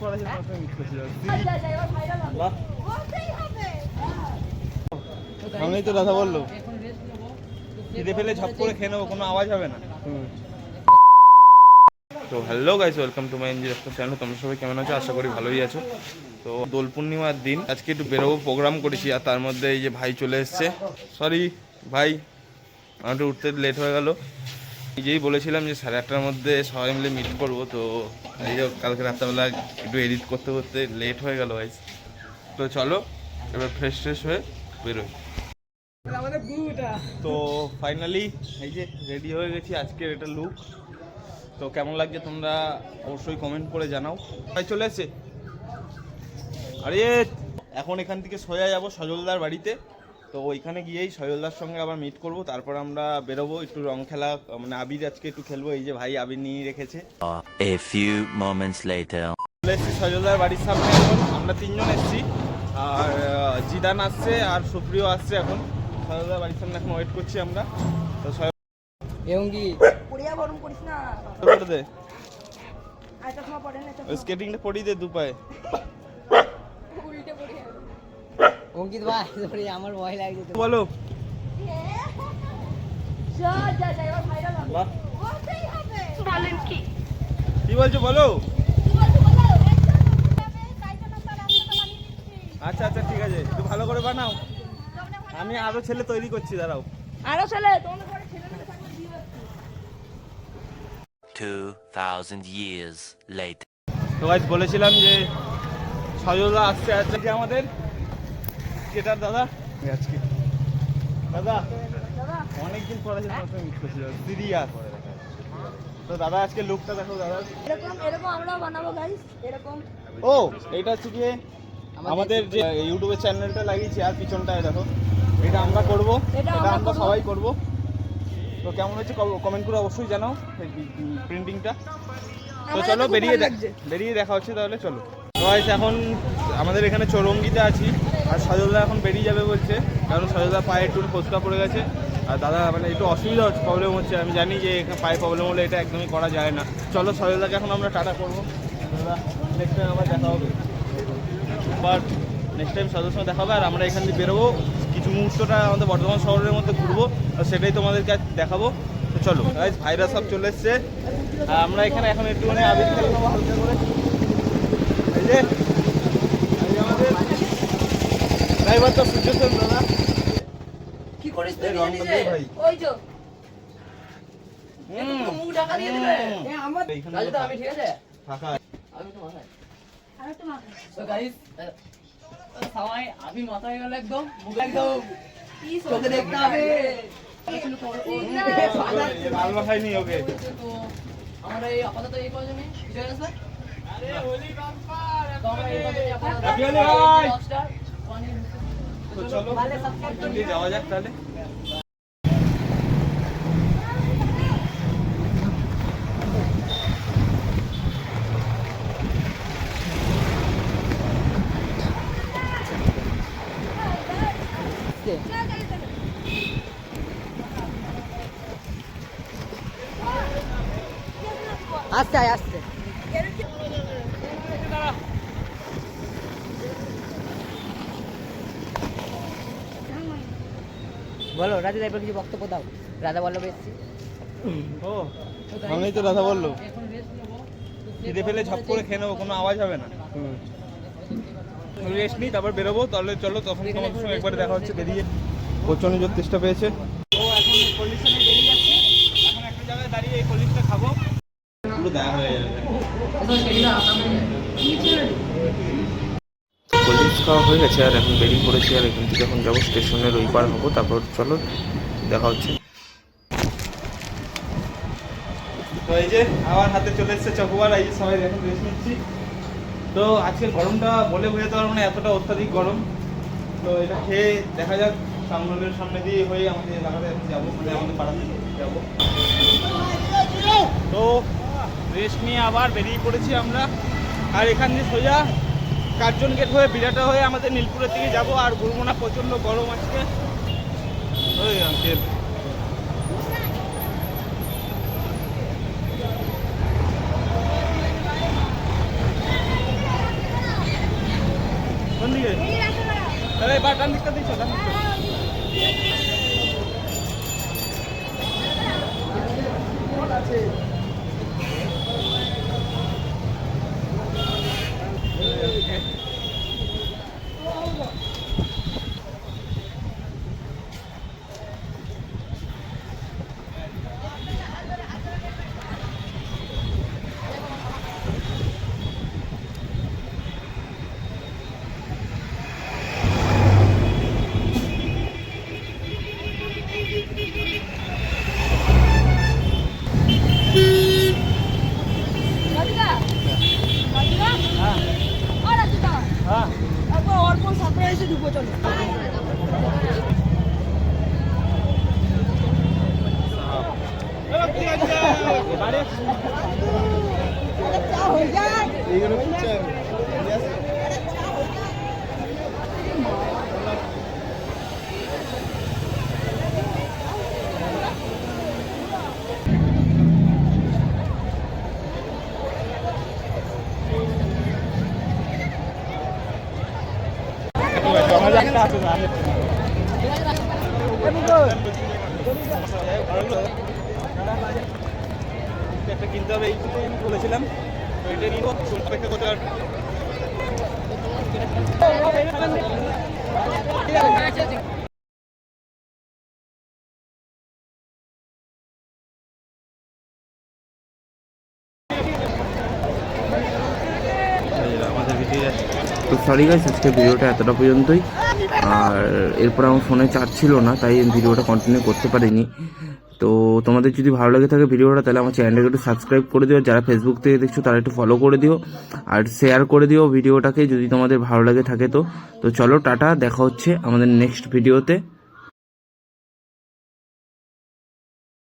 পড়াশোনার সঙ্গে মিট করছিলাম সামনেই তো দাদা বলল। খিদে ফেলে ঝপ করে খেয়ে নেব, কোনো আওয়াজ হবে না। তো hello guys welcome to my NG restaurant channel তোমরা সবাই কেমন আছো? আশা করি ভালোই আছো। তো দোল পূর্ণিমার দিন, আজকে একটু বেরোবো প্রোগ্রাম করেছি, আর তার মধ্যে এই যে ভাই চলে এসছে। সরি ভাই আমার উঠতে লেট হয়ে গেল। নিজেই বলেছিলাম যে সাড়ে আটটার মধ্যে সবাই মিলে মিট করব তো এই যে কালকে রাত্রেবেলা একটু এডিট করতে করতে লেট হয়ে গেল গাইস তো চলো এবার ফ্রেশ ফ্রেশ হয়ে বেরোই। তো ফাইনালি এই যে রেডি হয়ে গেছি আজকের এটা লুক তো কেমন লাগছে তোমরা অবশ্যই কমেন্ট করে জানাও। ভাই চলে এসছে। আরে এখন এখান থেকে সোজা যাব সজলদার বাড়িতে। তো ওইখানে গিয়েই সজলদার সঙ্গে আবার মিট করব তারপর আমরা বেরোবো একটু রং খেলা মানে আবির আজকে একটু খেলব এই যে ভাই আবির নিয়ে রেখেছে। A few moments later. চলে এসেছি সজলদার বাড়ির সামনে এখন আমরা তিনজন এসেছি আর জিদান আসছে আর সুপ্রিয় আসছে এখন। সজলদার বাড়ির সামনে এখন ওয়েট করছি আমরা। তো এবং কি পড়িয়া গরম করিস না। দে। পড়ে না স্কেটিংটা পরিয়ে দে দু পায়ে উল্টে পড়িয়া অঙ্কিত ভাই সরি আমার ভয় লাগছে তো। বলো। যা যা যা এবার ভাইরাল হবে বাহ বলতেই হবে বলেন কি কি বলছো বলো। কি বলছো বলো একটা হবে তাই জন্য তো রাস্তাটা বানিয়ে দিচ্ছি আচ্ছা আচ্ছা ঠিক আছে। একটু ভালো করে বানাও। আমি আরও ছেলে তৈরি করছি দাঁড়াও। আরও ছেলে তোমাদের ঘরে ছেলে মেয়ে থাকলে বিয়ে হচ্ছে। 2,000 years later. তো আজ বলেছিলাম যে সজলদা আসছে আজকে আমাদের? যেটার দাদা? আজকে। দাদা অনেকদিন সঙ্গে মিট করছিলাম সিরিয়াস। তো দাদা আজকে লুকটা দেখো দাদা। এরকম এরকম আমরাও বানাবো গাইস এরকম। ও এটা হচ্ছে গিয়ে আমাদের যে ইউটিউবের চ্যানেলটা লাগিয়েছি আর পিছনটায় দেখো। এটা আমরা করব এটা আমরা আমরা। সবাই করব। তো কেমন হচ্ছে কমেন্ট করে অবশ্যই জানাও প্রিন্টিংটা তো চলো বেরিয়ে বেরিয়ে দেখা হচ্ছে তাহলে চলো। তো এখন আমাদের এখানে চৌরঙ্গিতে আছি। আর সজলদা এখন বেরিয়ে যাবে বলছে, কারণ সজলদা পায়ে একটু ফোসকা পড়ে গেছে। আর দাদা মানে একটু অসুবিধা হচ্ছে প্রবলেম হচ্ছে, আমি জানি যে পায়ে প্রবলেম হলে এটা একদমই করা যায় না। চলো সজলদাকে এখন আমরা টাটা করব। দাদা নেক্সট টাইম আবার দেখা হবে। বাট নেক্সট টাইম সদস্য দেখা হবে, আর আমরা এখান থেকে বেরোবো। কিছু মুহূর্তটা আমাদের বর্ধমান শহরের মধ্যে ঘুরবো সেটাই তোমাদেরকে দেখাবো। তো চলো ভাইরা সব চলে এসছে। আর আমরা এখানে এখন একটুখানি আবির খেলে নেব হালকা করে। এই যে আমাদের ড্রাইভার তো সূর্য দাদা। কি করিস রংটা ভাই। ওই যে। হুম, মুখ ঢাকা দিয়ে দিবে। এ আমার তাহলে তো আমি ঠিক আছে। ফাঁকা। আমি তো মাথায়। আর একটু মাথা তো গাইস সবাই আমি মাথায় গেল একদম মুখ একদম। কি চোখে দেখতে হবে। ওকে। তো আমরা এই আপাতত এই কজনে বিজয় তো ভাই! দশটা, one in- তো চলো এখান দিয়ে যাওয়া যাক তাহলে আসতে আয় আসতে বলো রাজা এবার কিছু বক্তব্য দাও। রাজা বল্লভ এসছি। ও আমি তো দাদা বলল খিদে ফেলে ঝপ করে খেয়ে নেব কোনো আওয়াজ হবে না। রেস্ট নিই তারপর বেরোবো তাহলে চলো তখন তোমার সঙ্গে একবার দেখা হচ্ছে বেরিয়ে। প্রচণ্ড জোর তেষ্টা পেয়েছে। তো এখন কলিজটা বেরিয়ে যাচ্ছি। এখন একটা জায়গায় দাঁড়িয়ে এই কলিজটা খাব। পুরো দেখা হয়ে যাবে কলিজ খাওয়া হয়ে গেছে, আর এখন বেরিয়ে পড়েছি, আর এখান থেকে এখন যাব স্টেশনের ওই পার হব, তারপর চলো, দেখা হচ্ছে। তো এই যে আমার হাতে চলে এসেছে চকোবার, এই যে সবাই এখন রেস্ট নিচ্ছি। তো আজকে গরমটা বলে বোঝাতে পারব না, এতটা অত্যাধিক গরম। তো এটা খেয়ে দেখা যাক, সামনের সামনে দিয়ে হয়ে আমাদের এলাকাতে যাব মানে আমাদের পাড়াতে যাব। তো রেস্ট নিয়ে আবার বেরিয়ে পড়েছি আমরা। আর এখান দিয়ে সোজা কার্জন গেট হয়ে, বিরাটা হয়ে আমাদের নীলপুরের দিকে যাব, আর ঘুরবো না প্রচণ্ড গরম আজকে। ওই আঙ্কেল কোন দিকে? বাটান দিকটা দিচ্ছ 꽂아놓고 কিনতে হবে এইটুকুই বলেছিলাম এটা নিব করতে পারব আমাদের ভিডিও তো সরি গাইস আজকে ভিডিওটা এতটা পর্যন্তই। আর এরপর আমার ফোনে চার্জ ছিল না, তাই ভিডিওটা কন্টিনিউ করতে পারিনি। তো তোমাদের যদি ভালো লাগে থাকে ভিডিওটা, তাহলে আমার চ্যানেলটাকে একটু সাবস্ক্রাইব করে দিও। যারা ফেসবুক থেকে দেখছ, তারা একটু ফলো করে দিও। আর শেয়ার করে দিও ভিডিওটাকে যদি তোমাদের ভালো লাগে থাকে তো। তো চলো, টাটা, দেখা হচ্ছে আমাদের নেক্সট ভিডিওতে